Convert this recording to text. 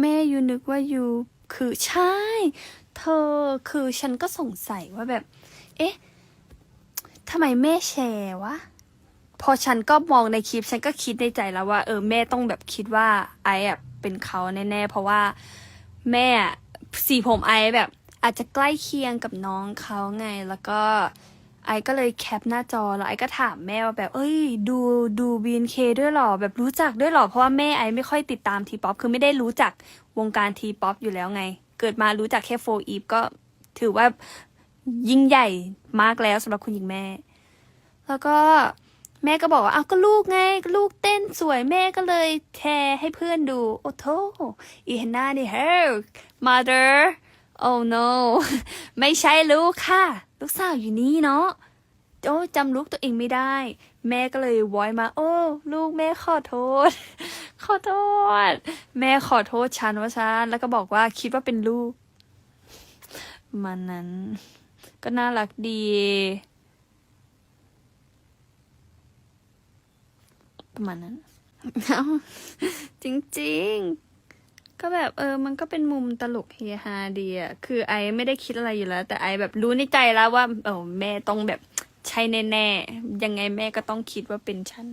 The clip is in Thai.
แม่ยูนึกว่ายูคือใช่ เธอคือฉันก็สงสัยว่าแบบ เอ๊ะทำไมแม่แชร์วะพอฉันก็มองในคลิปฉันก็คิดในใจแล้วว่า เออแม่ต้องแบบคิดว่าไออะเป็นเขาแน่ๆ เพราะว่าแม่อะสีผมไอแบบ อาจจะใกล้เคียงกับน้องเขาไงแล้วก็ ไอก็เลยแคปหน้าจอแล้วไอก็ถามแม่ว่าแบบ เอ้ย ดูดูบีนเคด้วยหรอ แบบรู้จักด้วยหรอ เพราะว่าแม่ไอไม่ค่อยติดตามทีป๊อปคือไม่ได้รู้จักวงการทีป๊อปอยู่แล้วไง เกิดมารู้จักแค่โฟอีฟก็ถือว่ายิ่งใหญ่มากแล้วสำหรับคุณหญิงแม่ แล้วก็แม่ก็บอกว่าเอาก็ลูกไง ลูกเต้นสวยแม่ก็เลยแชร์ให้เพื่อนดู โอ้โถอีเฮนน่านี่ hey mother oh no ไม่ใช่ลูกค่ะ ลูกสาวอยู่นี่เนาะโอ้จำลูกตัวเองไม่ได้ แม่ก็เลยวอยมา โอ้ ลูกแม่ขอโทษ ขอโทษ แม่ขอโทษฉันว่าฉัน แล้วก็บอกว่าคิดว่าเป็นลูก มันนั้น ก็น่ารักดี ประมาณนั้น จริงๆ ก็แบบเออ มันก็เป็นมุมตลกเฮฮาดีอะคือไอไม่ได้คิดอะไรอยู่แล้ว แต่ไอแบบรู้ในใจแล้วว่าเออแม่ต้องแบบใช่แน่ๆยังไงแม่ก็ต้องคิดว่าเป็นฉัน